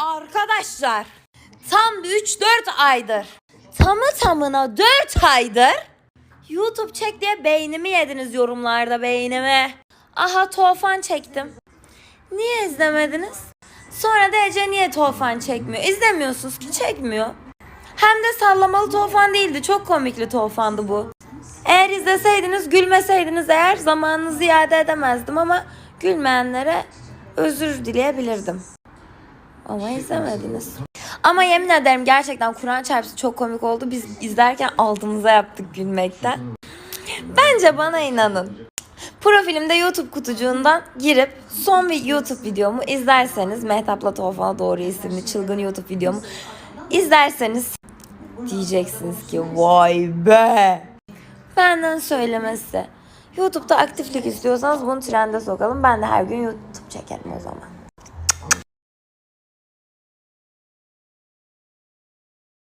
Arkadaşlar tam 3-4 aydır tamı tamına 4 aydır YouTube çek diye beynimi yediniz yorumlarda beynimi. Aha Tofan çektim. Niye izlemediniz? Sonra da Ece niye Tofan çekmiyor? İzlemiyorsunuz ki çekmiyor. Hem de sallamalı Tofan değildi. Çok komikli Tofandı bu. Eğer izleseydiniz, gülmeseydiniz eğer zamanınızı iade edemezdim ama gülmeyenlere özür dileyebilirdim. Ama izlemediniz. Ama yemin ederim gerçekten Kur'an çarpısı çok komik oldu. Biz izlerken altımıza yaptık gülmekten. Bence bana inanın. Profilimde YouTube kutucuğundan girip son bir YouTube videomu izlerseniz Mehtap'la Tofan'a doğru isimli çılgın YouTube videomu izlerseniz diyeceksiniz ki vay be. Benden söylemesi. YouTube'da aktiflik istiyorsanız bunu trende sokalım. Ben de her gün YouTube çekerim o zaman.